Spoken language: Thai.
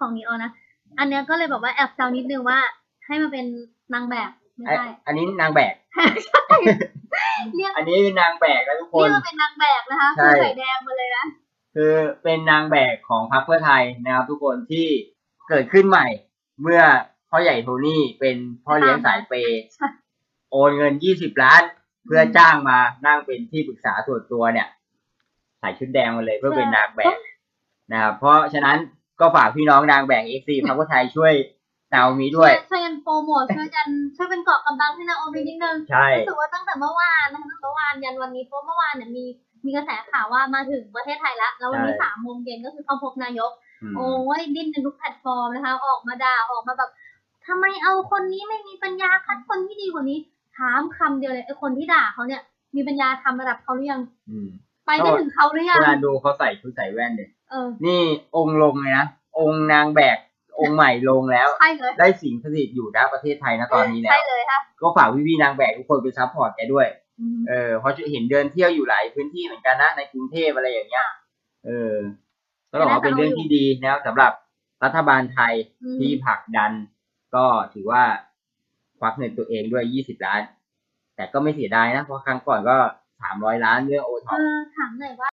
ของนีออนนะ อันเนี้ยก็เลยแบบว่าแอบแซวนิดนึงว่า ให้มาเป็นนางแบบไม่ไอ้ใช่อันนี้นางแบก เรียกอันนี้เป็นนางแบกแล้วทุกคเรียนกมาเป็นนางแบบนะคะใช่คือไข่แดงมาเลยนะคือเป็นนางแบกของพรรคเพื่อไทยนะครับ ทุกคนที่เกิดขึ้นใหม่ เมื่อพ่อใหญ่โทนี่เป็นพ่อเลี้ยงสายเปย์ใช่โอนเงินยี่สิบล้าน เพื่อจ้างมานั่งเป็นที่ปรึกษาส่วนตัวเนี่ยใส่ชุดแดงมาเลยเพื่อเป็นนางแบกนะครับเพราะฉะนั้น ก็ฝากพี่น้องนางแบกเอฟซีพรรคเพื่อไทยช่วยนาวมีด้วย ช่วยกันโปรโมทช่วยกันช่วยเป็นเกาะกำบังให้นางโอมนิดนึงใช่รู้สึกว่าตั้งแต่เมื่อวานนะคะตั้งแต่เมื่อวานยันวันนี้เพราะเมื่อวานเนี่ยมีมีกระแสข่าวว่ามาถึงประเทศไทยแล้ว แล้ววันนี้ใช่สามโมงเย็นก็คือเข้าพบนายกอืมโอ้ยดิ้นในทุกแพลตฟอร์มนะคะ ออกมาด่าออกมาแบบทำไมเอาคนนี้ไม่มีปัญญาคัดคนที่ดีกว่านี้ ถามคำเดียวเลยไอ้คนที่ด่าเขาเนี่ย มีปัญญาทำระดับเขาหรือยังอืมไปไม่ถึงเขาหรือยังเวลาดูเขาใส่ชุดใส่แว่นเนี่ยเออนี่องค์ลงเลยนะ องค์นางแบกองค์ใหม่ลงแล้ว ใช่เลยได้สิงสถิตอยู่นะประเทศไทยนะตอนนี้แล้ใช่วเลยค่ะ ก็ฝากพี่ๆนางแบกทุกคนไปซัพพอร์ตแกด้วยอืมเออเพราะจะเห็นเดินเที่ยวอยู่หลายพื้นที่เหมือนกันนะในกรุงเทพอะไรอย่างเงี้ย เออ ก็ต้องบอกว่าเป็นเรื่องที่ดีนะครับสำหรับรัฐบาลไทยอืมที่ผลักดัน ก็ถือว่าควักเงินตัวเองด้วยยี่สิบล้าน แต่ก็ไม่เสียดายนะ เพราะครั้งก่อนก็สามร้อยล้านเรื่องโอท็อเอปอถามหน่อยว่า